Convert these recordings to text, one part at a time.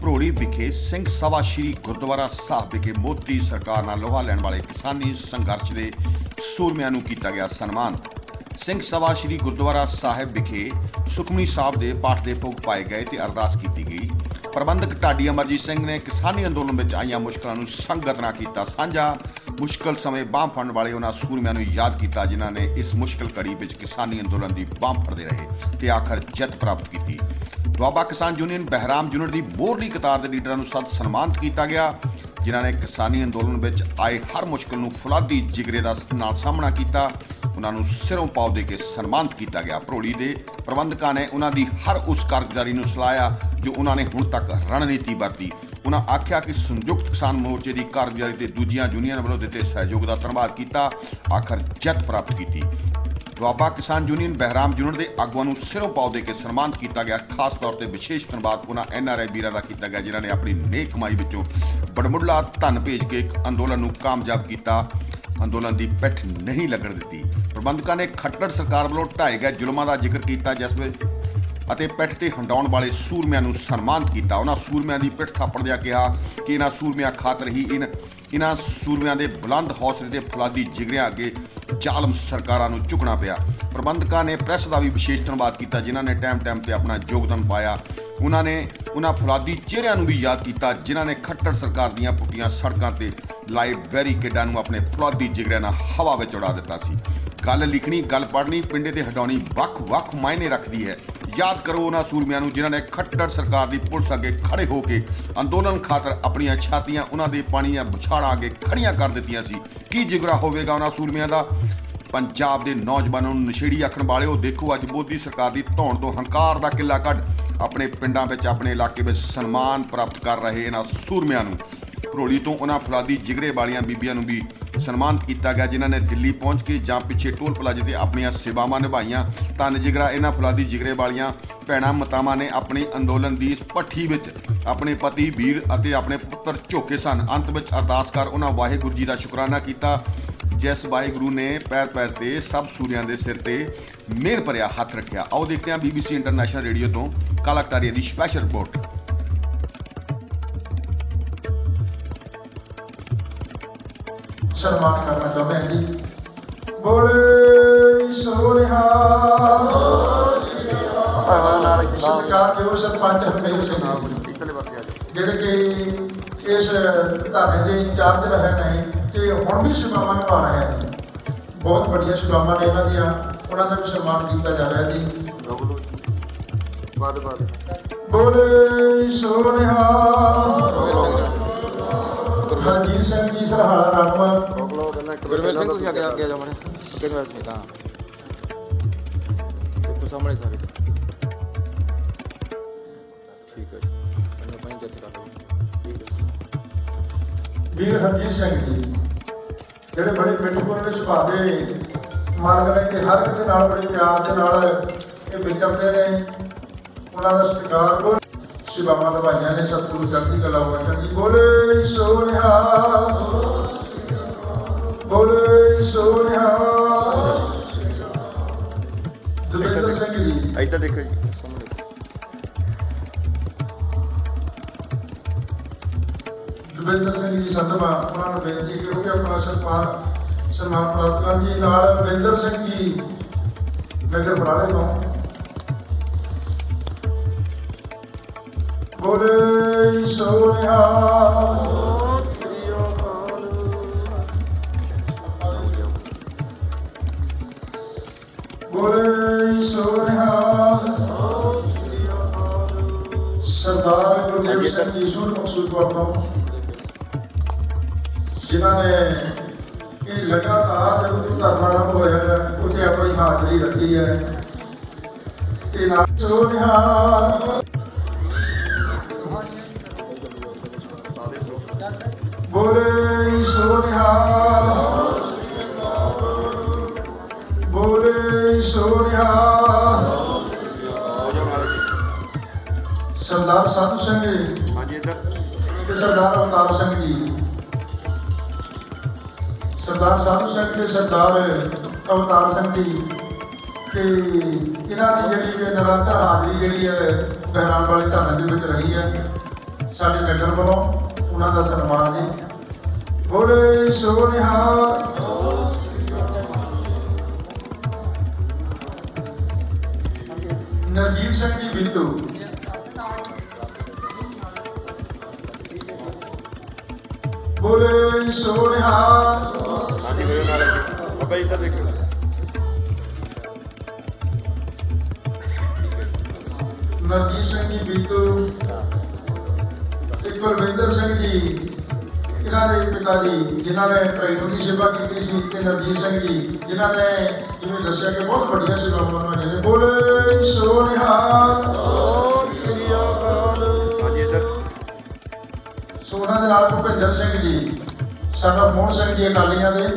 ਭਰੋੜੀ ਵਿਖੇ ਸਿੰਘ ਸਭਾ ਸ਼੍ਰੀ ਗੁਰਦੁਆਰਾ ਸਾਹਿਬ ਵਿਖੇ ਮੋਦੀ ਸਰਕਾਰ ਨਾਲ ਲੋਹਾ ਲੈਣ ਵਾਲੇ ਕਿਸਾਨੀ ਸੰਘਰਸ਼ ਦੇ ਸੂਰਮਿਆਂ ਨੂੰ ਕੀਤਾ ਗਿਆ ਸਨਮਾਨ। ਸਿੰਘ ਸਭਾ ਸ਼੍ਰੀ ਗੁਰਦੁਆਰਾ ਸਾਹਿਬ ਵਿਖੇ ਸੁਖਮਨੀ ਸਾਹਿਬ ਦੇ ਪਾਠ ਦੇ ਭੋਗ ਪਾਏ ਗਏ ਤੇ ਅਰਦਾਸ ਕੀਤੀ ਗਈ। ਪ੍ਰਬੰਧਕ ਢਾਡੀ ਅਮਰਜੀਤ ਸਿੰਘ ਨੇ ਕਿਸਾਨੀ ਅੰਦੋਲਨ ਵਿੱਚ ਆਈਆਂ ਮੁਸ਼ਕਲਾਂ ਨੂੰ ਸੰਗਤ ਨਾਲ ਕੀਤਾ ਸਾਂਝਾ। ਮੁਸ਼ਕਲ ਸਮੇਂ ਬਾਂਹ ਫੜਨ ਵਾਲੇ ਉਹਨਾਂ ਸੂਰਮਿਆਂ ਨੂੰ ਯਾਦ ਕੀਤਾ ਜਿਨ੍ਹਾਂ ਨੇ ਇਸ ਮੁਸ਼ਕਲ ਘੜੀ ਵਿੱਚ ਕਿਸਾਨੀ ਅੰਦੋਲਨ ਦੀ ਬਾਂਹ ਫੜਦੇ ਰਹੇ ਤੇ ਆਖਰ ਜਿੱਤ ਪ੍ਰਾਪਤ ਕੀਤੀ। ਦੁਆਬਾ ਕਿਸਾਨ ਯੂਨੀਅਨ ਬਹਿਰਾਮ ਯੂਨਿਟ ਦੀ ਮੋਰਲੀ ਕਤਾਰ ਦੇ ਲੀਡਰਾਂ ਨੂੰ ਸਦ ਸਨਮਾਨਿਤ ਕੀਤਾ ਗਿਆ, ਜਿਨ੍ਹਾਂ ਨੇ ਕਿਸਾਨੀ ਅੰਦੋਲਨ ਵਿੱਚ ਆਏ ਹਰ ਮੁਸ਼ਕਲ ਨੂੰ ਫੁਲਾਦੀ ਜਿਗਰੇ ਦਾ ਨਾਲ ਸਾਹਮਣਾ ਕੀਤਾ। ਉਹਨਾਂ ਨੂੰ ਸਿਰੋਂ ਪਾਉ ਦੇ ਕੇ ਸਨਮਾਨਿਤ ਕੀਤਾ ਗਿਆ। ਭਰੋਲੀ ਦੇ ਪ੍ਰਬੰਧਕਾਂ ਨੇ ਉਹਨਾਂ ਦੀ ਹਰ ਉਸ ਕਾਰਗੁਜ਼ਾਰੀ ਨੂੰ ਸਲਾਹਿਆ, ਜੋ ਉਹਨਾਂ ਨੇ ਹੁਣ ਤੱਕ ਰਣਨੀਤੀ ਵਰਤੀ। ਉਹਨਾਂ ਆਖਿਆ ਕਿ ਸੰਯੁਕਤ ਕਿਸਾਨ ਮੋਰਚੇ ਦੀ ਕਾਰਗੁਜ਼ਾਰੀ ਤੇ ਦੂਜੀਆਂ ਯੂਨੀਅਨ ਵੱਲੋਂ ਦਿੱਤੇ ਸਹਿਯੋਗ ਦਾ ਧੰਨਵਾਦ ਕੀਤਾ, ਆਖਰ ਜਿੱਤ ਪ੍ਰਾਪਤ ਕੀਤੀ। ਦੁਆਬਾ ਕਿਸਾਨ ਯੂਨੀਅਨ ਬਹਿਰਾਮ ਯੂਨਿਟ ਦੇ ਆਗੂਆਂ ਨੂੰ ਸਿਰੋਂ ਪਾਉ ਦੇ ਕੇ ਸਨਮਾਨਿਤ ਕੀਤਾ ਗਿਆ। ਖਾਸ ਤੌਰ ਤੇ ਵਿਸ਼ੇਸ਼ ਧੰਨਵਾਦ ਉਹਨਾਂ ਐਨਆਰਆਈ ਵੀਰਾਂ ਦਾ ਕੀਤਾ ਗਿਆ, ਜਿਨ੍ਹਾਂ ਨੇ ਆਪਣੀ ਨੇਕ ਕਮਾਈ ਵਿੱਚੋਂ ਬੜਮੁੱਲਾ ਧਨ ਭੇਜ ਕੇ ਇੱਕ ਅੰਦੋਲਨ ਨੂੰ ਕਾਮਯਾਬ ਕੀਤਾ। ਅੰਦੋਲਨ ਦੀ ਪਿੱਠ ਨਹੀਂ ਲੱਗਣ ਦਿੱਤੀ। ਪ੍ਰਬੰਧਕਾਂ ਨੇ ਖੱਟੜ ਸਰਕਾਰ ਵੱਲੋਂ ਢਾਏ ਗਏ ਜ਼ੁਲਮਾਂ ਦਾ ਜ਼ਿਕਰ ਕੀਤਾ, ਜਿਸ ਵਿੱਚ ਅਤੇ ਪਿੱਠ ਤੇ ਹੰਡਾਉਣ ਵਾਲੇ ਸੂਰਮਿਆਂ ਨੂੰ ਸਨਮਾਨਿਤ ਕੀਤਾ। ਉਹਨਾਂ ਸੂਰਮਿਆਂ ਦੀ ਪਿੱਠ ਥਾਪੜਦਿਆਂ ਕਿਹਾ ਕਿ ਇਹਨਾਂ ਸੂਰਮਿਆਂ ਖਾਤਰ ਹੀ ਇਨ ਇਹਨਾਂ ਸੂਰਮਿਆਂ ਦੇ ਬੁਲੰਦ ਹੌਸਲੇ ਦੇ ਫੁਲਾਦੀ ਜਿਗਰਿਆਂ ਅੱਗੇ ਜ਼ਾਲਮ ਸਰਕਾਰਾਂ ਨੂੰ ਝੁਕਣਾ ਪਿਆ। ਪ੍ਰਬੰਧਕਾਂ ਨੇ ਪ੍ਰੈਸ ਦਾ ਵੀ ਵਿਸ਼ੇਸ਼ ਧੰਨਵਾਦ ਕੀਤਾ, ਜਿਨ੍ਹਾਂ ਨੇ ਟਾਈਮ ਟਾਈਮ ਤੇ ਆਪਣਾ ਯੋਗਦਾਨ ਪਾਇਆ। ਉਹਨਾਂ ਨੇ ਉਹਨਾਂ ਫੁਲਾਦੀ ਚਿਹਰਿਆਂ ਨੂੰ ਵੀ ਯਾਦ ਕੀਤਾ, ਜਿਨ੍ਹਾਂ ਨੇ ਖੱਟੜ ਸਰਕਾਰ ਦੀਆਂ ਪੁੱਟੀਆਂ ਸੜਕਾਂ ਤੇ ਲਾਏ ਬੈਰੀਕੇਡਾਂ ਨੂੰ ਆਪਣੇ ਫੁਲਾਦੀ ਜਿਗਰਿਆਂ ਨਾਲ ਹਵਾ ਵਿੱਚ ਉਡਾ ਦਿੱਤਾ ਸੀ। ਗੱਲ ਲਿਖਣੀ, ਗੱਲ ਪੜ੍ਹਨੀ, ਪਿੰਡੇ ਤੇ ਹਟਾਉਣੀ ਵੱਖ-ਵੱਖ ਮਾਇਨੇ ਰੱਖਦੀ ਹੈ। ਯਾਦ ਕਰੋ ਉਹਨਾਂ ਸੂਰਮਿਆਂ ਨੂੰ ਜਿਨ੍ਹਾਂ ਨੇ ਖੱਟੜ ਸਰਕਾਰ ਦੀ ਪੁਲਿਸ ਅੱਗੇ ਖੜੇ ਹੋ ਕੇ ਅੰਦੋਲਨ ਖਾਤਰ ਆਪਣੀਆਂ ਛਾਤੀਆਂ, ਉਹਨਾਂ ਦੇ ਪਾਣੀਆਂ ਬੁਛਾੜਾਂ ਅੱਗੇ ਖੜੀਆਂ ਕਰ ਦਿੱਤੀਆਂ ਸੀ। ਕੀ ਜਿਗਰਾ ਹੋਵੇਗਾ ਉਹਨਾਂ ਸੂਰਮਿਆਂ ਦਾ? ਪੰਜਾਬ ਦੇ ਨੌਜਵਾਨਾਂ ਨੂੰ ਨਸ਼ੇੜੀ ਆਖਣ ਵਾਲਿਓ, ਦੇਖੋ ਅੱਜ ਮੋਦੀ ਸਰਕਾਰ ਦੀ ਧੌਣ ਤੋਂ ਹੰਕਾਰ ਦਾ ਕਿੱਲਾ ਕੱਢ, ਆਪਣੇ ਪਿੰਡਾਂ ਵਿੱਚ, ਆਪਣੇ ਇਲਾਕੇ ਵਿੱਚ ਸਨਮਾਨ ਪ੍ਰਾਪਤ ਕਰ ਰਹੇ ਇਹਨਾਂ ਸੂਰਮਿਆਂ ਨੂੰ। ਭਰੋਲੀ ਤੋਂ ਉਹਨਾਂ ਫਲਾਦੀ ਜਿਗਰੇ ਵਾਲੀਆਂ ਬੀਬੀਆਂ ਨੂੰ ਵੀ ਸਨਮਾਨਿਤ ਕੀਤਾ ਗਿਆ, ਜਿਨ੍ਹਾਂ ਨੇ ਦਿੱਲੀ ਪਹੁੰਚ ਕੇ ਜਾਂ ਪਿੱਛੇ ਟੋਲ ਪਲਾਜ਼ੇ ਤੇ ਆਪਣੀਆਂ ਸੇਵਾਵਾਂ ਨਿਭਾਈਆਂ। ਤਨ ਜਿਗਰਾ, ਇਹਨਾਂ ਫੁਲਾਦੀ ਜਿਗਰੇ ਵਾਲੀਆਂ ਭੈਣਾਂ ਮਤਾਵਾਂ ਨੇ ਆਪਣੀ ਅੰਦੋਲਨ ਦੀ ਇਸ ਪੱਠੀ ਵਿੱਚ ਆਪਣੇ ਪਤੀ ਵੀਰ ਅਤੇ ਆਪਣੇ ਪੁੱਤਰ ਝੋਕੇ ਸਨ। ਅੰਤ ਵਿੱਚ ਅਰਦਾਸ ਕਰ ਉਹਨਾਂ ਵਾਹਿਗੁਰੂ ਜੀ ਦਾ ਸ਼ੁਕਰਾਨਾ ਕੀਤਾ, ਜਿਸ ਵਾਹਿਗੁਰੂ ਨੇ ਪੈਰ ਪੈਰ ਤੇ ਸਭ ਸੂਰਿਆਂ ਦੇ ਸਿਰ ਤੇ ਮਿਹਰ ਭਰਿਆ ਹੱਥ ਰੱਖਿਆ। ਆਓ ਦੇਖਦੇ ਹਾਂ ਬੀਬੀਸੀ ਇੰਟਰਨੈਸ਼ਨਲ ਰੇਡੀਓ ਤੋਂ ਕਾਲਾਕਤਾਰੀ ਦੀ ਸਪੈਸ਼ਲ ਰਿਪੋਰਟ ਸਨਮਾਨ ਕਰਨਾ ਚਾਹੁੰਦੇ ਹਾਂ ਜੀ। ਬੋਲੇ ਸੋਨਿਹਾ ਸਰਕਾਰ ਜੋ ਸਰਪੰਚ ਹਰਮੇਲ ਸਿੰਘ ਜਿਹੜੇ ਕਿ ਇਸ ਧਰਨੇ ਦੇ ਇੰਚਾਰਜ ਰਹੇ ਨੇ ਤੇ ਹੁਣ ਵੀ ਸੇਵਾਵਾਂ ਨਿਭਾ ਰਹੇ ਨੇ। ਬਹੁਤ ਵੱਡੀਆਂ ਸੇਵਾਵਾਂ ਨੇ ਇਹਨਾਂ ਦੀਆਂ। ਉਹਨਾਂ ਦਾ ਵੀ ਸਨਮਾਨ ਕੀਤਾ ਜਾ ਰਿਹਾ ਜੀ। ਬਾਦ ਬਾਦ ਬੋਲੇ ਸੋਨਿਹਾ ਹਰਜੀਤ ਸਿੰਘ ਜੀ ਸਰਹਾਲਾ ਗੁਰਵੇਲ ਸਿੰਘ ਤੁਸੀਂ ਅੱਗੇ ਅੱਗੇ ਜਾਓ ਮਣੇ ਅੱਗੇ ਨੂੰ ਨਹੀਂ ਤਾਂ। ਦੇਖੋ ਸਾਹਮਣੇ ਸਾਰੇ। ਠੀਕ ਹੈ ਜੀ। ਮੈਂ ਕਰ ਵੀਰ ਹਰਜੀਤ ਸਿੰਘ ਜੀ ਜਿਹੜੇ ਬੜੇ ਮਿੱਠਪੁਰ ਦੇ ਸੁਭਾਅ ਦੇ ਮਾਲਕ ਨੇ ਕਿ ਹਰ ਇੱਕ ਦੇ ਨਾਲ ਬੜੇ ਪਿਆਰ ਦੇ ਨਾਲ ਇਹ ਵਿਚਰਦੇ ਨੇ। ਉਹਨਾਂ ਦਾ ਸਤਿਕਾਰ ਕਰੋ। ਸੇਵਾਵਾਂ ਨਿਭਾਈਆਂ ਨੇ ਸਤਿਗੁਰੂ ਚੜ੍ਹਦੀ ਕਲਾ ਵਚਨ ਜੀ ਬੋਲੇ ਸੋਨਿਹਾ ਬੋਲੇ ਸੋਨਿਹਾ ਦਵਿੰਦਰ ਸਿੰਘ ਜੀ ਇੱਧਰ ਦੇਖੋ ਜੀ ਸਾਹਮਣੇ ਦਵਿੰਦਰ ਸਿੰਘ ਜੀ ਸੰਧਵਾ ਉਹਨਾਂ ਨੂੰ ਬੇਨਤੀ ਕਰੋ ਕਿ ਆਪਣਾ ਸਨਮਾਨ ਸਨਮਾਨ ਪ੍ਰਾਪਤ ਕਰਨ ਜੀ ਨਾਲ ਰਵਿੰਦਰ ਸਿੰਘ ਜੀ ਨਗਰ ਬਰਾਲੇ ਤੋਂ ਬੋਲੇ ਸੋਨਿਹਾ ਬੋਲੇ ਸੋਨਿਹਾ ਸਰਦਾਰ ਗੁਰਦੇਵ ਸਿੰਘ ਜੀ ਸੂਰ ਮਕਸੂਦਪੁਰ ਤੋਂ ਜਿਨ੍ਹਾਂ ਨੇ ਇਹ ਲਗਾਤਾਰ ਜਦੋਂ ਧਰਨਾ ਆਰੰਭ ਹੋਇਆ ਹੈ, ਉੱਥੇ ਆਪਣੀ ਹਾਜ਼ਰੀ ਰੱਖੀ ਹੈ। ਤੇ ਨਾ ਸੋਨਿਹਾ ਬੋਲੇ ਬੋਲੇ ਸੋਨਿਹਾ ਹੋ ਜਾ ਮਾਰੇ ਜੀ ਸਰਦਾਰ ਸਾਧੂ ਸਿੰਘ ਜੀ। ਹਾਂਜੀ ਇੱਧਰ। ਤੇ ਸਰਦਾਰ ਅਵਤਾਰ ਸਿੰਘ ਜੀ। ਸਰਦਾਰ ਸਾਧੂ ਸਿੰਘ ਤੇ ਸਰਦਾਰ ਅਵਤਾਰ ਸਿੰਘ ਜੀ। ਤੇ ਇਹਨਾਂ ਦੀ ਜਿਹੜੀ ਇਹ ਨਿਰੰਤਰ ਹਾਜ਼ਰੀ ਜਿਹੜੀ ਹੈ ਬਹਿਰਾਮ ਵਾਲੇ ਧਰਨੇ ਦੇ ਵਿੱਚ ਰਹੀ ਹੈ। ਸਾਡੇ ਨਗਰ ਵੱਲੋਂ ਉਹਨਾਂ ਦਾ ਸਨਮਾਨ ਜੀ। ਬੋਲੇ ਸੋ ਨਿਹਾਲ ਨਰਜੀਤ ਸਿੰਘ ਜੀ ਬਿੱਟੂ ਬੋਲੇ ਸੋ ਨਿਹਾਲ ਹਾਂਜੀ ਮੇਰੇ ਨਾਲ ਬਾਬਾ ਜੀ ਤਾਂ ਦੇਖੋ ਨਰਜੀਤ ਸਿੰਘ ਜੀ ਬਿੱਟੂ ਤੇ ਕੁਲਵਿੰਦਰ ਸਿੰਘ ਜੀ। ਇਹਨਾਂ ਦੇ ਪਿਤਾ ਜੀ ਜਿਨ੍ਹਾਂ ਨੇ ਟ੍ਰੈਨਰ ਦੀ ਸੇਵਾ ਕੀਤੀ ਸੀ ਤੇ ਨਰਜੀਤ ਸਿੰਘ ਜੀ ਜਿਨ੍ਹਾਂ ਨੇ ਜਿਵੇਂ ਦੱਸਿਆ ਕਿ ਬਹੁਤ ਵੱਡੀਆਂ ਸੇਵਾਵਾਂ ਨਿਭਾਈਆਂ ਨੇ ਬੋਲੇ ਸੋ ਨਿਹਾਲ ਸੋ ਉਹਨਾਂ ਦੇ ਨਾਲ ਭੁਪਿੰਦਰ ਸਿੰਘ ਜੀ ਸਾਡਾ ਮੋਹਨ ਸਿੰਘ ਜੀ ਅਕਾਲੀਆਂ ਦੇ।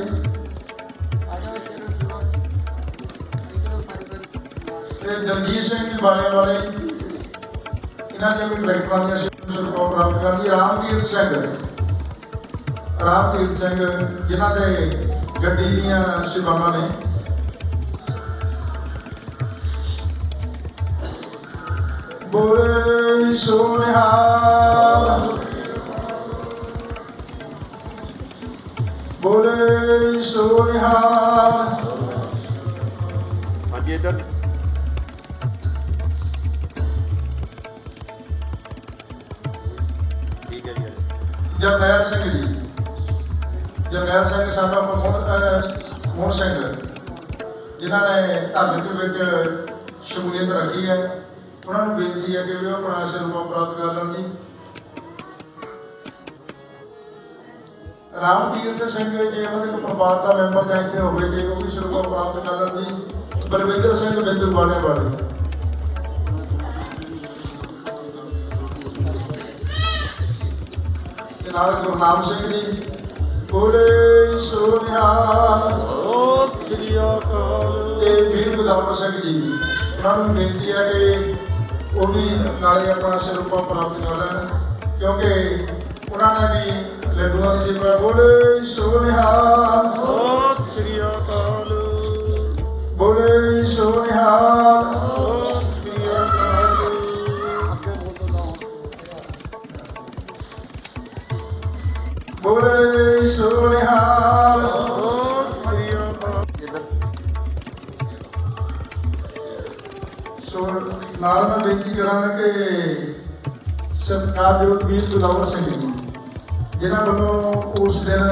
ਤੇ ਦਲਜੀਤ ਸਿੰਘ ਜੀ ਬਾਲੇ ਵਾਲੇ ਇਹਨਾਂ ਦੇ ਵੀ ਡਾਇਰੈਕਟਰਾਂ ਦੀਆਂ ਸੇਵਾਵਾਂ ਪ੍ਰਾਪਤ ਕਰਦੀ। ਰਾਮਦੀਪ ਸਿੰਘ ਰਾਮਦੀਪ ਸਿੰਘ ਜਿਨ੍ਹਾਂ ਦੇ ਗੱਡੀ ਦੀਆਂ ਸੇਵਾਵਾਂ ਨੇ। ਬੋਲੇ ਸੋਨਿਹਾਲ। ਬੋਲੇ ਸੋਨਿਹਾਲ। ਹਾਂਜੀ ਇੱਧਰ। ਠੀਕ ਹੈ ਜੀ। ਜਰਨੈਲ ਸਿੰਘ ਜੀ। ਜਰਨੈਲ ਸਿੰਘ ਸਾਡਾ ਮੋਹਨ ਮੋਹਨ ਸਿੰਘ, ਜਿਨ੍ਹਾਂ ਨੇ ਧਰਮ ਦੇ ਵਿੱਚ ਸ਼ਮੂਲੀਅਤ ਰੱਖੀ ਹੈ। ਉਹਨਾਂ ਨੂੰ ਬੇਨਤੀ ਹੈ ਕਿ ਵੀ ਉਹ ਆਪਣਾ ਸਿਰੋਪਾ ਪ੍ਰਾਪਤ ਕਰ ਲੈਣ ਜੀ। ਰਾਮਤੀਰ ਸਿੰਘ ਜੇ ਉਹਨਾਂ ਦੇ ਪਰਿਵਾਰ ਦਾ ਮੈਂਬਰ ਜਾਂ ਇੱਥੇ ਹੋਵੇ ਤੇ ਉਹ ਵੀ ਸਿਰੋਪਾ ਪ੍ਰਾਪਤ ਕਰ ਲੈਣ ਜੀ। ਬਲਵਿੰਦਰ ਸਿੰਘ ਬਿੰਦੂ ਵਾਲੇ ਵਾਲੇ ਨਾਲ ਗੁਰਨਾਮ ਸਿੰਘ ਜੀ। ਬੋਲੇ ਸੋ ਨਿਹਾਲ ਸ੍ਰੀ ਅਕਾਲ। ਤੇ ਵੀਰ ਗੁਦਾਮ ਸਿੰਘ ਜੀ ਉਹਨਾਂ ਨੂੰ ਬੇਨਤੀ ਹੈ ਕਿ ਉਹ ਵੀ ਨਾਲੇ ਆਪਣਾ ਸਰੂਪਾ ਪ੍ਰਾਪਤ ਕਰ ਲੈਣ ਕਿਉਂਕਿ ਉਹਨਾਂ ਨੇ ਵੀ ਲੱਡੂਆਂ ਦੀ ਸੇਵਾ ਬੋਲੇ ਸੋ ਨਿਹਾਲ ਸ੍ਰੀ ਅਕਾਲ। ਬੋਲੇ ਸੋ ਨਿਹਾਲ ਸ੍ਰੀ ਅਕਾਲ। ਬੋਲੇ ਸੋ ਨਿਹਾਲ ਸੋ ਨਾਲ ਮੈਂ ਬੇਨਤੀ ਕਰਾਂਗਾ ਕਿ ਸਤਿਕਾਰਯੋਗ ਵੀਰ ਗੁਦਾਵਰ ਸਿੰਘ ਜੀ, ਜਿਨ੍ਹਾਂ ਵੱਲੋਂ ਉਸ ਦਿਨ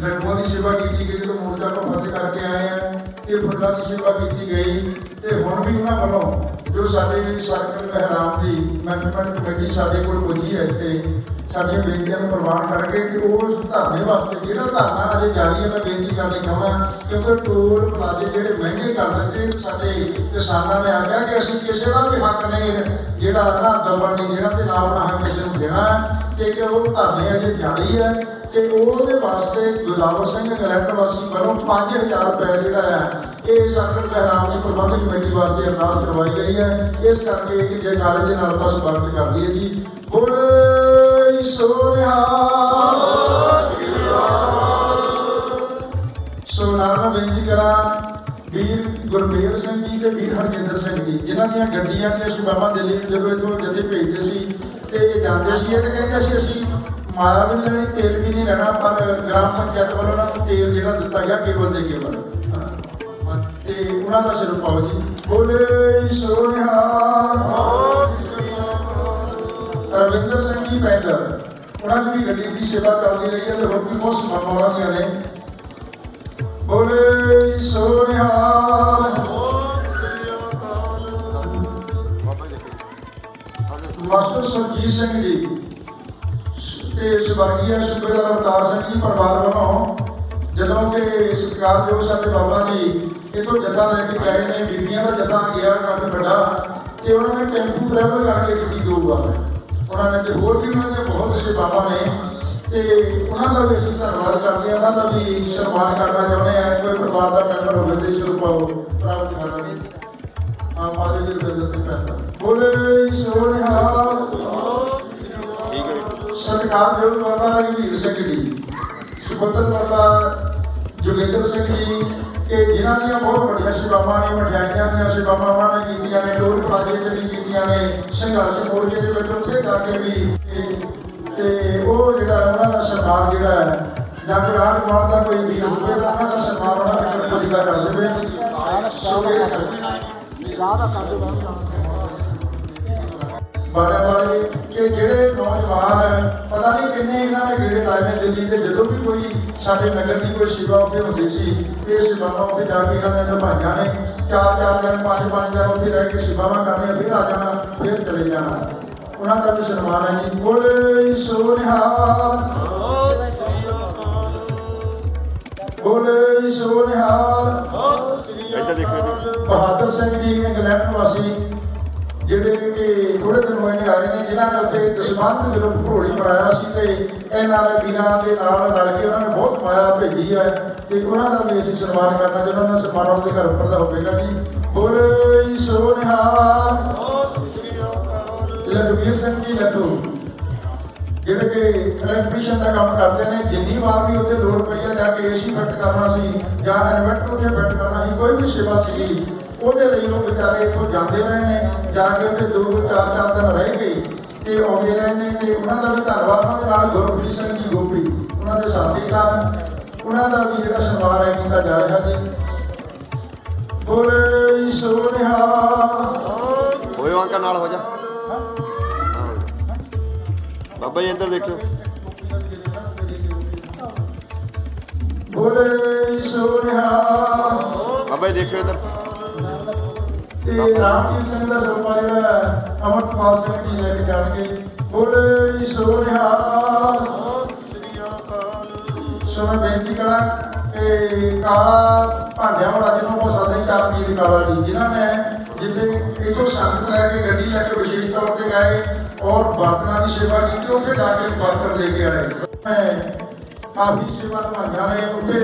ਲੱਡੂਆਂ ਦੀ ਸੇਵਾ ਕੀਤੀ ਗਈ, ਜਦੋਂ ਮੋਰਚਾ ਤੋਂ ਫਤਿਹ ਕਰਕੇ ਆਏ ਆ, ਤੇ ਫੁੱਲਾਂ ਦੀ ਸੇਵਾ ਕੀਤੀ ਗਈ, ਤੇ ਹੁਣ ਵੀ ਉਹਨਾਂ ਵੱਲੋਂ ਜੋ ਸਾਡੇ ਸਰਕਲ ਮਹਿਰਾਮ ਦੀ ਮੈਨੇਜਮੈਂਟ ਕਮੇਟੀ ਸਾਡੇ ਕੋਲ ਪੁੱਜੀ ਹੈ ਇੱਥੇ ਸਾਡੀਆਂ ਬੇਨਤੀਆਂ ਨੂੰ ਪ੍ਰਵਾਨ ਕਰਕੇ ਕਿ ਉਸ ਧਰਨੇ ਵਾਸਤੇ ਜਿਹੜਾ ਧਰਨਾ ਅਜੇ ਜਾਰੀ ਹੈ, ਮੈਂ ਬੇਨਤੀ ਕਰਨੀ ਚਾਹੁੰਦਾ ਕਿਉਂਕਿ ਟੋਲ ਪਲਾਜ਼ੇ ਜਿਹੜੇ ਮਹਿੰਗੇ ਕਰ ਦਿੱਤੇ ਸਾਡੇ ਕਿਸਾਨਾਂ ਨੇ ਆਖਿਆ ਕਿ ਅਸੀਂ ਕਿਸੇ ਦਾ ਵੀ ਹੱਕ ਨਹੀਂ ਜਿਹੜਾ ਨਾ ਦਬਣ ਨਹੀਂ ਦੇਣਾ ਤੇ ਨਾ ਆਪਣਾ ਹੱਕ ਕਿਸੇ ਨੂੰ ਦੇਣਾ ਕਿ ਕਿ ਉਹ ਧਰਨੇ ਅਜੇ ਜਾਰੀ ਹੈ ਤੇ ਉਹਦੇ ਵਾਸਤੇ ਗੁਰਦਾਵਰ ਸਿੰਘ ਇੰਗਲੈਂਡ ਵਾਸੀ ਵੱਲੋਂ 5000 ਰੁਪਏ ਜਿਹੜਾ ਹੈ, ਇਹ ਸਰਕਲ ਬਹਿਰਾਮ ਦੀ ਪ੍ਰਬੰਧਕ ਕਮੇਟੀ ਵਾਸਤੇ ਅਰਦਾਸ ਕਰਵਾਈ ਗਈ ਹੈ। ਇਸ ਕਰਕੇ ਕਿ ਜੇ ਕਾਲੇ ਦੇ ਨਾਲ ਆਪਾਂ ਸਵਾਗਤ ਕਰਦੀ ਹੈ ਜੀ। ਬੋਲੇ ਸੋ ਨਿਹਾਲ ਸੋ ਨਾਲ ਬੇਨਤੀ ਕਰਾਂ ਵੀਰ ਗੁਰਮੇਲ ਸਿੰਘ ਜੀ ਤੇ ਵੀਰ ਹਰਜਿੰਦਰ ਸਿੰਘ ਜੀ, ਜਿਨ੍ਹਾਂ ਦੀਆਂ ਗੱਡੀਆਂ ਦੀਆਂ ਸੇਵਾਵਾਂ ਦਿੱਲੀ ਨੂੰ ਜਦੋਂ ਇੱਥੋਂ ਜਥੇ ਭੇਜਦੇ ਸੀ ਤੇ ਇਹ ਜਾਂਦੇ ਸੀ, ਇਹ ਤੇ ਕਹਿੰਦੇ ਸੀ ਅਸੀਂ ਮਾਇਆ ਵੀ ਨਹੀਂ ਲੈਣੀ, ਤੇਲ ਵੀ ਨਹੀਂ ਲੈਣਾ, ਪਰ ਗ੍ਰਾਮ ਪੰਚਾਇਤ ਵੱਲੋਂ ਉਹਨਾਂ ਨੂੰ ਤੇਲ ਜਿਹੜਾ ਦਿੱਤਾ ਗਿਆ ਕੇਵਲ ਤੇ ਕੇਵਲ ਤੇ ਉਹਨਾਂ ਦਾ ਸਿਰ ਪਾਓ ਜੀ, ਬੋਲੇ ਸੋ ਰਵਿੰਦਰ ਸਿੰਘ ਜੀ ਪੈਂਦਰ ਉਹਨਾਂ ਦੀ ਵੀ ਗੱਡੀ ਦੀ ਸੇਵਾ ਕਰਦੀ ਰਹੀ ਹੈ ਤੇ ਹੋਰ ਵੀ ਬਹੁਤ ਸੇਵਾਵਾਂ ਦੀਆਂ ਨੇ। ਬੋਲੇ ਸੋ ਮਾਸਟਰ ਸੁਰਜੀਤ ਸਿੰਘ ਜੀ, ਤੇ ਸਵਰਗੀय ਸੂਬੇਦਾਰ ਅਵਤਾਰ ਸਿੰਘ ਜੀ, ਪਰਿਵਾਰ ਵੱਲੋਂ ਜਦੋਂ ਕਿ ਸਤਿਕਾਰਯੋਗ ਸਾਡੇ ਬਾਬਾ ਜੀ ਇਥੋਂ ਜਥਾ ਲੈ ਕੇ ਗਏ ਨੇ, ਬੀਬੀਆਂ ਦਾ ਜਥਾ ਗਿਆ ਕਾਫੀ ਵੱਡਾ, ਤੇ ਉਹਨਾਂ ਨੇ ਟੈਂਪੂ ਟਰੈਵਲ ਕਰਕੇ ਕੀਤੀ ਦੋ ਵਾਰ। ਉਹਨਾਂ ਨੇ ਤੇ ਹੋਰ ਵੀ ਉਹਨਾਂ ਦੀਆਂ ਬਹੁਤ ਸੇਵਾਵਾਂ ਨੇ। ਤੇ ਉਹਨਾਂ ਦਾ ਵੀ ਅਸੀਂ ਧੰਨਵਾਦ ਕਰਦੇ ਹਾਂ। ਉਹਨਾਂ ਦਾ ਵੀ ਸਨਮਾਨ ਕਰਨਾ ਚਾਹੁੰਦੇ ਆ ਕੋਈ ਪਰਿਵਾਰ ਦਾ ਮੈਂਬਰ ਹੋਵੇ ਤੇ ਸ਼ੁਰੂ ਪਾਓ। ਪ੍ਰਾਪਤ ਕਰਾਂਗੇ ਆ ਪਾਦੇ ਜੀ ਰਵਿੰਦਰ ਸਿੰਘ ਪੈਂਦਾ ਬੋਲੇ ਸੋ ਸਤਿਕਾਰਯੋਗ ਬਾਬਾ ਰਘਵੀਰ ਸਿੰਘ ਜੀ। ਸੁਪੰਦਰ ਬਾਬਾ ਜੋਗਿੰਦਰ ਸਿੰਘ ਜੀ। ਕਿ ਜਿਨ੍ਹਾਂ ਦੀਆਂ ਬਹੁਤ ਵੱਡੀਆਂ ਸੇਵਾਵਾਂ ਨੇ, ਮਠਿਆਈਆਂ ਦੀਆਂ ਸੇਵਾਵਾਂ ਉਹਨਾਂ ਨੇ ਕੀਤੀਆਂ ਨੇ ਟੋਲ ਪਲਾਜ਼ੇ ਤੇ ਵੀ ਕੀਤੀਆਂ ਨੇ, ਸੰਘਰਸ਼ ਮੋਰਚੇ ਦੇ ਵਿੱਚ ਉੱਥੇ ਜਾ ਕੇ ਵੀ ਤੇ- ਉਹ ਜਿਹੜਾ ਉਹਨਾਂ ਦਾ ਸਨਮਾਨ ਜਿਹੜਾ ਹੈ ਜਾਂ ਕੋਈ ਆਣ ਗੁਆਂਢ ਦਾ ਕੋਈ ਵੀ ਹੋਵੇ, ਤਾਂ ਉਹਨਾਂ ਦਾ ਸਨਮਾਨ ਉਹਨਾਂ ਦੇ ਕਰਪੋ ਦਾ ਕਰ ਦੇਵੇ। ਸੋ ਇਹ ਬਾਰੇ ਬਾਰੇ ਕਿ ਜਿਹੜੇ ਨੌਜਵਾਨ ਪਤਾ ਨਹੀਂ ਕਿੰਨੇ ਇਹਨਾਂ ਨੇ ਗੇੜੇ ਲਾਏ ਨੇ ਦਿੱਲੀ ਤੇ ਜਦੋਂ ਵੀ ਕੋਈ ਸਾਡੇ ਨਗਰ ਦੀ ਕੋਈ ਸੇਵਾ ਉੱਥੇ ਹੁੰਦੀ ਸੀ ਤੇ ਸੇਵਾਵਾਂ ਉੱਥੇ ਜਾ ਕੇ ਇਹਨਾਂ ਨੇ ਨਿਭਾਈਆਂ ਨੇ ਚਾਰ ਚਾਰ ਦਿਨ ਪੰਜ ਪੰਜ ਦਿਨ ਉੱਥੇ ਰਹਿ ਕੇ ਸੇਵਾਵਾਂ ਕਰਨੀਆਂ ਫਿਰ ਆ ਜਾਣਾ ਫਿਰ ਚਲੇ ਜਾਣਾ। ਉਹਨਾਂ ਦਾ ਵੀ ਸਨਮਾਨ ਹੈ ਜੀ। ਬੋਲੇ ਸੋ ਨਿਹਾਲ ਬੋਲੇ ਸੋ ਨਿਹਾਲ ਇੱਧਰ ਦੇਖੋ ਜੀ। ਬਹਾਦਰ ਸਿੰਘ ਜੀ ਇੰਗਲੈਂਡ ਵਾਸੀ ਜਿਹੜੇ ਕਿ ਥੋੜੇ ਦਿਨ ਹੋਏ ਨੇ ਆਏ ਨੇ, ਜਿਨ੍ਹਾਂ ਨੇ ਉੱਥੇ ਦਸਵੰਧ ਜਦੋਂ ਭੋੜੀ ਮਰਾਇਆ ਸੀ ਤੇ ਇਹਨਾਂ ਦੇ ਵੀਰਾਂ ਦੇ ਨਾਲ ਰਲ ਕੇ ਉਹਨਾਂ ਨੇ ਬਹੁਤ ਮਾਇਆ ਭੇਜੀ ਹੈ ਤੇ ਉਹਨਾਂ ਦਾ ਵੀ ਅਸੀਂ ਸਨਮਾਨ ਕਰਨਾ ਚਾਹੁੰਦੇ ਉਹਨਾਂ ਦਾ ਸਨਮਾਨ ਉਹਨਾਂ ਦੇ ਘਰ ਉੱਪਰ ਦਾ ਹੋਵੇਗਾ ਜੀ। ਬੋਲੇ ਸੋ ਨਿਹਾਲ। ਲਖਵੀਰ ਸਿੰਘ ਜੀ ਲੱਖੂ ਜਿਹੜੇ ਕਿ ਇਲੈਕਟ੍ਰੀਸ਼ੀਅਨ ਦਾ ਕੰਮ ਕਰਦੇ ਨੇ, ਜਿੰਨੀ ਵਾਰ ਵੀ ਉੱਥੇ ਲੋੜ ਪਈ ਹੈ, ਜਾ ਕੇ ਏਸੀ ਫਿੱਟ ਕਰਨਾ ਸੀ ਜਾਂ ਇਨਵਰਟਰ ਉੱਥੇ ਫਿੱਟ ਕਰਨਾ ਸੀ, ਕੋਈ ਵੀ ਸੇਵਾ ਸੀ ਉਹਦੇ ਲਈ ਉਹ ਵਿਚਾਰੇ ਇੱਥੋਂ ਜਾਂਦੇ ਰਹੇ ਨੇ ਜਾ ਕੇ ਉੱਥੇ ਦੋ ਦੋ ਚਾਰ ਚਾਰ ਦਿਨ ਰਹਿ ਗਏ ਤੇ ਆਉਂਦੇ ਰਹੇ ਨੇ ਤੇ ਉਹਨਾਂ ਦਾ ਵੀ ਧੰਨਵਾਦ ਉਹਨਾਂ ਦੇ ਨਾਲ ਗੁਰਪ੍ਰੀਤ ਸਿੰਘ ਜੀ ਗੋਪੀ ਉਹਨਾਂ ਦੇ ਸਾਥੀ ਸਨ। ਉਹਨਾਂ ਦਾ ਵੀ ਜਿਹੜਾ ਸਨਮਾਨ ਹੈ ਕੀਤਾ ਜਾ ਰਿਹਾ ਜੀ। ਬੋਲੇ ਸੋ ਨਿਹਾਲ ਹੋਇਓ ਅੰਕਲ ਨਾਲ ਹੋ ਜਾ। ਬਾਬਾ ਜੀ ਇੱਧਰ ਦੇਖਿਓ। ਬੋਲੇ ਸੋ ਨਿਹਾਲ ਬਾਬਾ ਜੀ ਦੇਖਿਓ ਇੱਧਰ। ਤੇ ਰਾਮਜੀਤ ਸਿੰਘ ਦਾ ਸਰੂਪਾ ਜਿਹੜਾ ਅਮਰਪਾਲ ਸਿੰਘ ਜੀ ਲੈ ਕੇ ਜਾਣਗੇ। ਬੋਲੇ ਸੋ ਨਿਹਾਲ ਸੋ ਮੈਂ ਬੇਨਤੀ ਕਰਾਂ ਕਿ ਕਾਲਾ ਭਾਂਡਿਆਂ ਵਾਲਾ ਜਿਹਨੂੰ ਹੋ ਸਕਦਾ ਚਾਰ ਪੀਰ ਕਾਲਾ ਜੀ, ਜਿਨ੍ਹਾਂ ਨੇ ਜਿੱਥੇ ਇਥੋਂ ਸੰਗਤ ਲੈ ਕੇ ਗੱਡੀ ਲੈ ਕੇ ਵਿਸ਼ੇਸ਼ ਤੌਰ ਤੇ ਗਏ ਔਰ ਬਰਤਨਾਂ ਦੀ ਸੇਵਾ ਕੀਤੀ, ਉੱਥੇ ਜਾ ਕੇ ਬਰਤਨ ਦੇ ਕੇ ਆਏ। ਮੈਂ ਕਾਫੀ ਸੇਵਾ ਨਿਭਾਈਆਂ ਨੇ, ਉੱਥੇ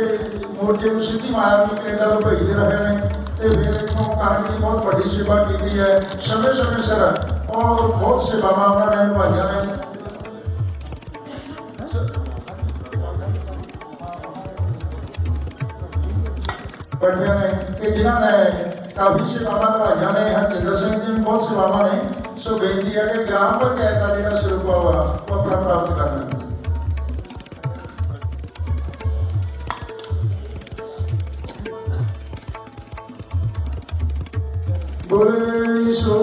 ਮੋਰਚੇ ਨੂੰ ਸਿੱਧੀ ਮਾਇਆ ਨੂੰ ਕੈਨੇਡਾ ਤੋਂ ਭੇਜਦੇ ਰਹੇ ਨੇ। ਤੇ ਫਿਰ ਇੱਥੋਂ ਕਣਕ ਦੀ ਬਹੁਤ ਵੱਡੀ ਸੇਵਾ ਕੀਤੀ ਹੈ ਸਮੇਂ ਸਮੇਂ ਸਿਰ ਔਰ ਬਹੁਤ ਸੇਵਾਵਾਂ ਉਹਨਾਂ ਨੇ ਨਿਭਾਈਆਂ ਨੇ ਬੈਠੇ ਨੇ ਕਿ ਜਿਨ੍ਹਾਂ ਨੇ ਕਾਫੀ ਸੇਵਾਵਾਂ ਨਿਭਾਈਆਂ ਨੇ ਹਰਜਿੰਦਰ ਸਿੰਘ ਜੀ ਨੂੰ ਬਹੁਤ ਸੇਵਾਵਾਂ ਨੇ ਸੋ ਬੇਨਤੀ ਹੈ ਕਿ ਗ੍ਰਾਮ ਪੰਚਾਇਤ ਦਾ ਜਿਹੜਾ ਸਰੂਪਾ ਵਾ ਉਹ ਬੋਲੇ ਸੋ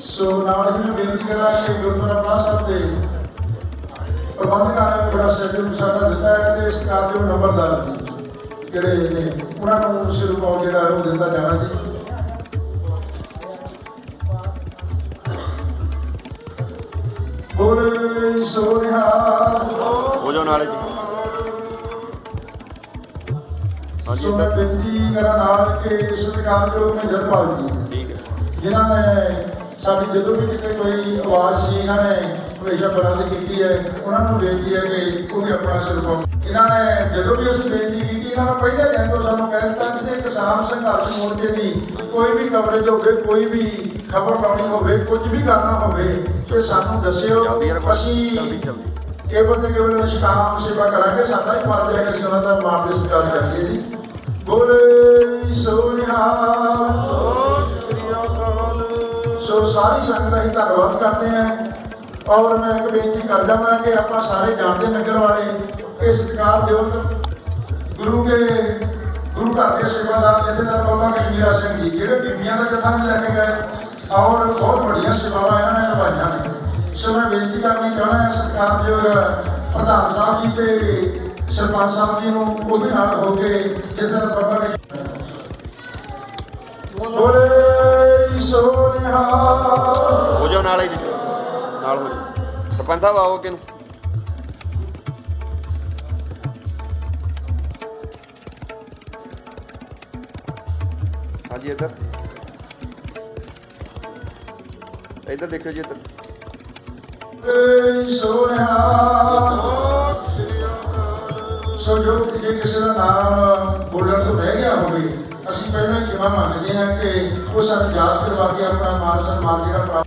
ਸੋ ਨਾਲ ਹੀ ਮੈਂ ਬੇਨਤੀ ਕਰਾਂ ਕਿ ਗੁਰਦੁਆਰਾ ਪਾਸ ਸਾਹਿਬ ਦੇ ਪ੍ਰਬੰਧਕਾਂ ਨੇ ਬੜਾ ਸਹਿਯੋਗ ਸਾਡਾ ਦਿੱਤਾ ਹੈ ਤੇ ਇਸ ਕਾਰਜ ਨੂੰ ਨੰਬਰਦਾਰ ਜਿਹੜੇ ਨੇ, ਉਹਨਾਂ ਨੂੰ ਸਿਰਪਾਉ ਜਿਹੜਾ ਉਹ ਦਿੱਤਾ ਜਾਣਾ ਜੀ। ਹੋ ਜਾਓ ਨਾਲੇ ਜੀ। ਹਾਂਜੀ ਸੋ ਮੈਂ ਇੱਧਰ ਬੇਨਤੀ ਕਰਾਂ ਨਾਲ ਕਿ ਸਤਿਕਾਰਯੋਗ ਮਹਿੰਦਰਪਾਲ ਜੀ। ਠੀਕ ਹੈ। ਜਿਨ੍ਹਾਂ ਨੇ ਸਾਡੀ ਜਦੋਂ ਵੀ ਕਿਤੇ ਕੋਈ ਆਵਾਜ਼ ਸੀ ਇਹਨਾਂ ਨੇ ਹਮੇਸ਼ਾ ਬੁਲੰਦ ਕੀਤੀ ਹੈ। ਉਹਨਾਂ ਨੂੰ ਬੇਨਤੀ ਹੈ ਕਿ ਉਹ ਵੀ ਆਪਣਾ ਸਿਰ ਪਾਉਣ ਇਹਨਾਂ ਨੇ ਜਦੋਂ ਵੀ ਅਸੀਂ ਬੇਨਤੀ ਕੀਤੀ ਇਹਨਾਂ ਨੇ ਪਹਿਲੇ ਦਿਨ ਤੋਂ ਸਾਨੂੰ ਕਹਿ ਦਿੱਤਾ ਕਿ ਕਿਸਾਨ ਸੰਘਰਸ਼ ਮੋਰਚੇ ਦੀ ਕੋਈ ਵੀ ਕਵਰੇਜ ਹੋਵੇ ਕੋਈ ਵੀ ਖਬਰ ਲਾਉਣੀ ਹੋਵੇ ਕੁਝ ਵੀ ਕਰਨਾ ਹੋਵੇ ਤੇ ਸਾਨੂੰ ਦੱਸਿਓ। ਅਸੀਂ। ਕੇਵਲ ਤੇ ਕੇਵਲ ਨਿਸ਼ਕਾਮ ਸੇਵਾ ਕਰਾਂਗੇ, ਸਾਡਾ ਹੀ ਫਰਜ਼ ਹੈ ਕਿ ਅਸੀਂ ਉਹਨਾਂ ਦਾ ਮਾਣ ਦੇ ਸਤਿਕਾਰ ਕਰੀਏ ਜੀ। ਬੋਲੇ ਸੋ ਨਿਹਾਲ ਸੋ ਸਾਰੀ ਸੰਗਤ ਦਾ ਹੀ ਧੰਨਵਾਦ ਕਰਦੇ ਹਾਂ। ਔਰ ਮੈਂ ਇੱਕ ਬੇਨਤੀ ਕਰ ਜਾਵਾਂ ਕਿ ਆਪਾਂ ਸਾਰੇ ਜਾਣਦੇ ਨਗਰ ਵਾਲੇ, ਇਹ ਸਤਿਕਾਰ ਦਿਓ। ਗੁਰੂ ਕੇ, ਗੁਰੂ ਘਰ ਦੇ ਸੇਵਾਦਾਰ ਜਥੇਦਾਰ ਬਾਬਾ ਕਸ਼ਮੀਰਾ ਸਿੰਘ ਜੀ, ਜਿਹੜੇ ਬੀਬੀਆਂ ਦਾ ਜਥਾ ਵੀ ਲੈ ਕੇ ਗਏ, ਔਰ ਬਹੁਤ ਵੱਡੀਆਂ ਸੇਵਾਵਾਂ ਇਹਨਾਂ ਨੇ ਨਿਭਾਈਆਂ ਨੇ। ਸੋ ਮੈਂ ਬੇਨਤੀ ਕਰਨੀ ਚਾਹੁੰਦਾ ਹਾਂ ਪ੍ਰਧਾਨ ਸਾਹਿਬ ਜੀ ਤੇ ਸਰਪੰਚ ਸਾਹਿਬ ਜੀ ਨੂੰ ਉਹ ਵੀ ਨਾਲ ਹੋ ਕੇ ਜਥੇਦਾਰ ਬਾਬਾ ਕਸ਼ਮੀਰਾ ਬੋਲੇ ਸੋ ਹੋ ਜਾਓ ਨਾਲੇ ਜੀ। ਨਾਲ ਹੋ ਜਾਓ ਸਰਪੰਚ ਸਾਹਿਬ ਆਓ ਕਿ ਨੂੰ। ਹਾਂਜੀ ਇੱਧਰ। ਇੱਧਰ ਦੇਖਿਓ ਜੀ ਇੱਧਰ। ਬੋਲੇ ਸੋ ਸੋ ਜੋ ਜੇ ਕਿਸੇ ਦਾ ਨਾਮ ਬੋਲਣ ਤੋਂ ਰਹਿ ਗਿਆ ਹੋਵੇ, ਅਸੀਂ ਪਹਿਲਾਂ ਹੀ ਜਿਵੇਂ ਮੰਗਦੇ ਹਾਂ ਕਿ ਉਹ ਸਾਨੂੰ ਯਾਦ ਕਰਵਾ ਕੇ ਆਪਣਾ ਮਾਨ ਸਨਮਾਨ ਜਿਹੜਾ ਪ੍ਰਾਪਤ